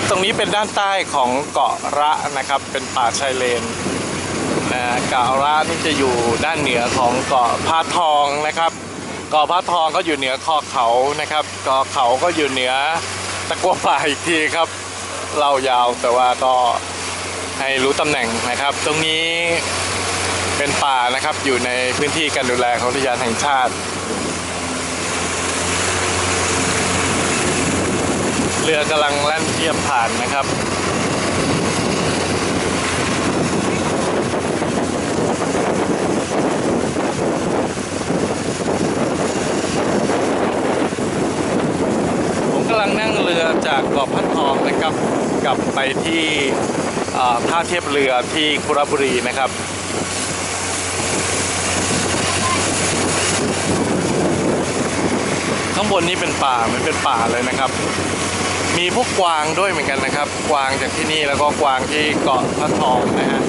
ับตรงนี้เป็นด้านใต้ของเกาะระนะครับ เป็นป่าชายเลนนะเกาะระนี่จะอยู่ด้านเหนือของเกาะพาทองนะครับเกาะพาทองก็อยู่เหนือคอเขานะครับเกาะเขาก็อยู่เหนือตะกัวป่าอีกทีครับเล่ายาวแต่ว่าก็ให้รู้ตำแหน่งนะครับ ตรงนี้เป็นป่านะครับอยู่ในพื้นที่การดูแลของอุทยานแห่งชาติ รือกำลังแล่นเทียบผ่านนะครับผมกำลังนั่งเรือจากเกาะพันทองนะครับกลับไปที่ท่าเทียบเรือที่คุระบุรีนะครับ ข้างบนนี้เป็นป่ามันเป็นป่าเลยนะครับ มีพวกกวางด้วยเหมือนกันนะครับ กวางจากที่นี่แล้วก็กวางที่เกาะพระทองนะฮะ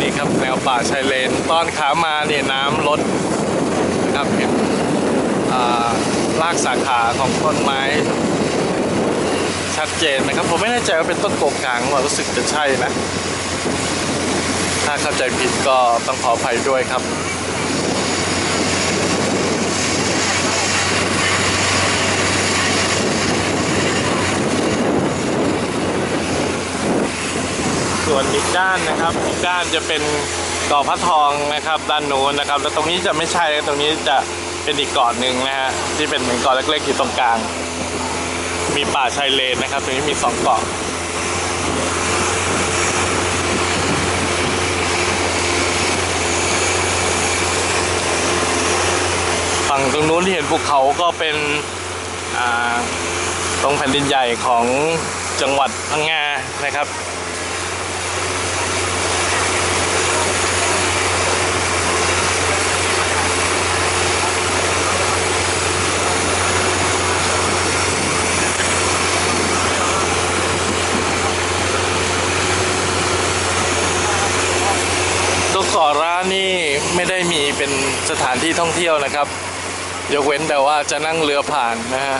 นี่ครับแนวป่าชายเลน ตอนขามาเนี่ยน้ำลดนะครับเห็นอ่ารากสาขาของต้นไม้ชัดเจนนะครับ ผมไม่แน่ใจว่าเป็นต้นโกกลางว่ารู้สึกจะใช่นะ ถ้าเข้าใจผิดก็ต้องขออภัยด้วยครับส่วนอีกด้านนะครับอีกด้านจะเป็นเกาะพระทองนะครับ ด้านโน้นนะครับ แล้วตรงนี้จะไม่ใช่ตรงนี้จะเป็นอีกเกาะหนึ่งนะฮะที่เป็นเหมือนเกาะเล็กๆอยู่ตรงกลาง มีป่าชายเลนนะครับ ตรงนี้มีสองเกาะ ฝั่งตรงนู้นที่เห็นภูเขาก็เป็นตรงแผ่นดินใหญ่ของจังหวัดพังงานะครับตัวเกาะร้านนี่ไม่ได้มีเป็นสถานที่ท่องเที่ยวนะครับ ยกเว้นแต่ว่าจะนั่งเรือผ่านนะฮะ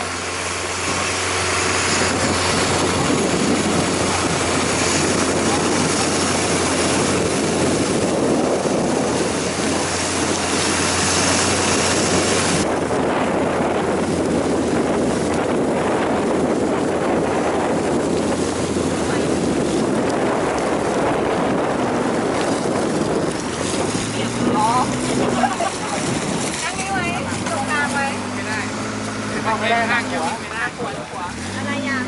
ไม่ได้นะหัวอะไรอย่าง